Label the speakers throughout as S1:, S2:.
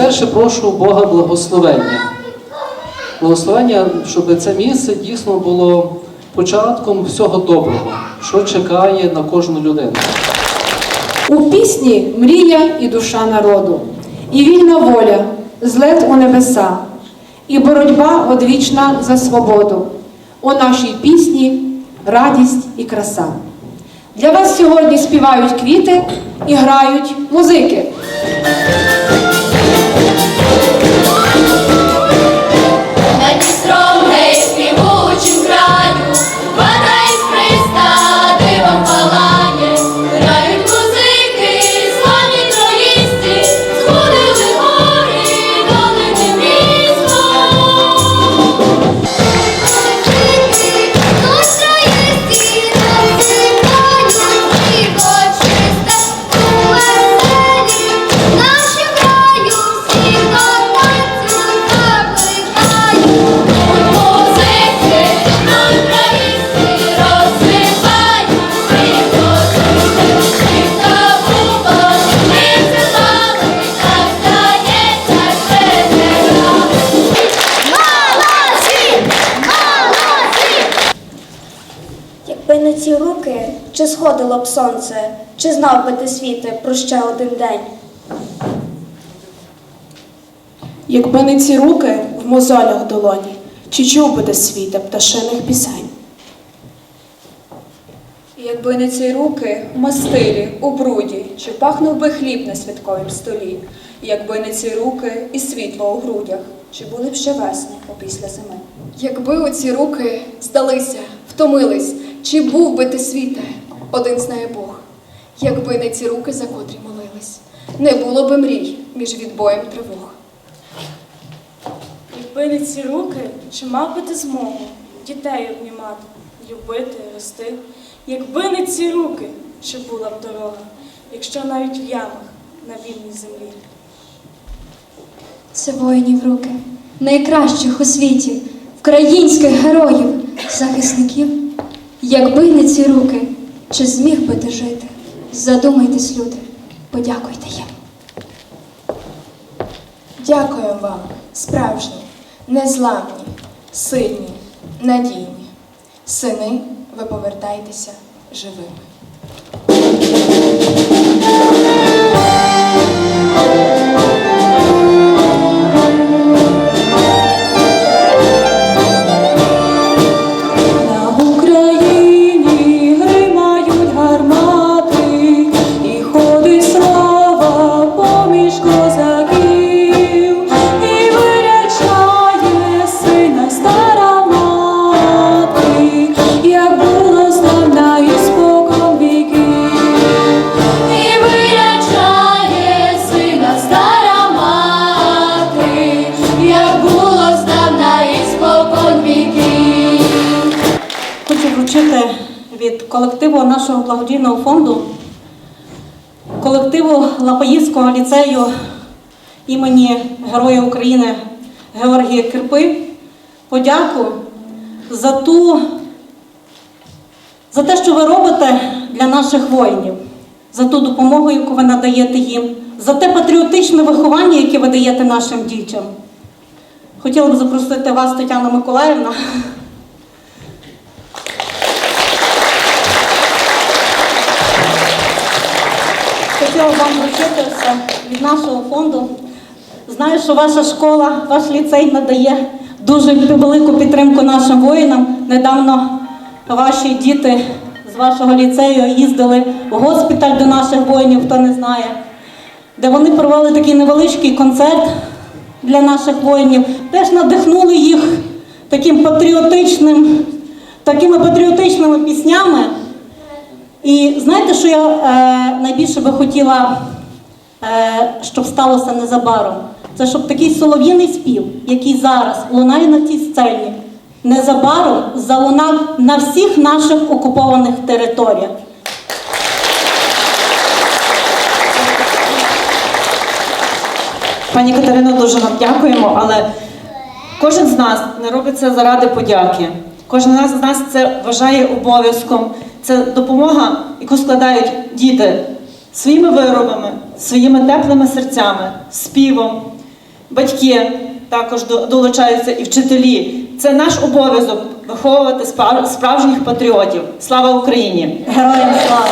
S1: Найперше прошу Бога благословення. Благословення, щоб це місце дійсно було початком всього доброго, що чекає на кожну людину.
S2: У пісні мрія і душа народу, і вільна воля, злет у небеса, і боротьба одвічна за свободу. У нашій пісні радість і краса. Для вас сьогодні співають квіти і грають музики.
S3: Сходило б сонце, чи знав би ти світе про ще один день?
S2: Якби не ці руки в мозолях долоні, чи чув би ти світе пташиних пісень?
S4: Якби не ці руки в мастилі, у бруді, чи пахнув би хліб на святковім столі, якби не ці руки і світло у грудях, чи були б ще весни опісля зими.
S5: Якби оці руки здалися, втомились, чи був би ти світе, один знає Бог. Якби не ці руки, за котрі молились, не було би мрій між відбоєм тривог.
S6: Якби не ці руки, чи мав би ти змогу дітей обнімати, любити, рости? Якби не ці руки, чи була б дорога, якщо навіть в ямах на вільній землі.
S7: Це воїнів руки, найкращих у світі, українських героїв, захисників. Якби не ці руки, чи зміг би ти жити? Задумайтесь, люди, подякуйте їм.
S5: Дякую вам, справжні, незламні, сильні, надійні. Сини, ви повертайтеся живими.
S8: Нашого благодійного фонду, колективу Лапаївського ліцею імені Героя України Георгія Кирпи подяку за ту, за те, що ви робите для наших воїнів, за ту допомогу, яку ви надаєте їм, за те патріотичне виховання, яке ви даєте нашим дітям. Хотіла б запросити вас, Тетяна Миколаївна. Хотіла вам вручити це від нашого фонду. Знаю, що ваша школа, ваш ліцей надає дуже велику підтримку нашим воїнам. Недавно ваші діти з вашого ліцею їздили в госпіталь до наших воїнів, хто не знає, де вони провели такий невеличкий концерт для наших воїнів, теж надихнули їх таким патріотичним, такими патріотичними піснями. І знаєте, що я е, найбільше би хотіла, е, щоб сталося незабаром? Це щоб такий солов'їний спів, який зараз лунає на цій сцені, незабаром залунав на всіх наших окупованих територіях.
S9: Пані Катерино, дуже вам дякуємо, але кожен з нас не робить це заради подяки. Кожен з нас це вважає обов'язком. Це допомога, яку складають діти своїми виробами, своїми теплими серцями, співом. Батьки також долучаються і вчителі. Це наш обов'язок виховувати справжніх патріотів. Слава Україні!
S8: Героям слава!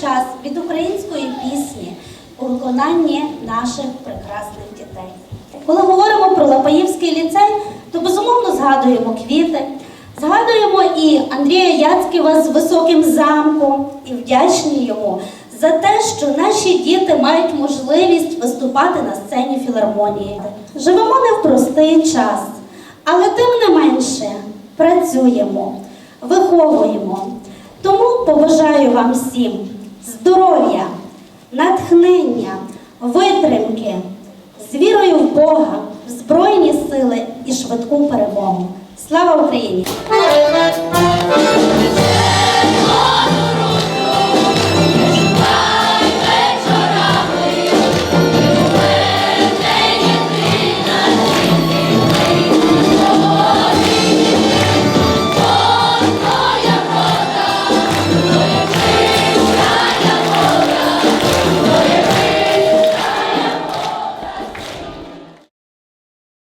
S10: Час від української пісні у виконанні наших прекрасних дітей. Коли говоримо про Лапаївський ліцей, то безумовно згадуємо квіти, згадуємо і Андрія Яцьківа з високим замком і вдячні йому за те, що наші діти мають можливість виступати на сцені філармонії. Живемо не в простий час, але тим не менше працюємо, виховуємо. Тому побажаю вам всім здоров'я, натхнення, витримки, з вірою в Бога, в Збройні сили і швидку перемогу. Слава Україні!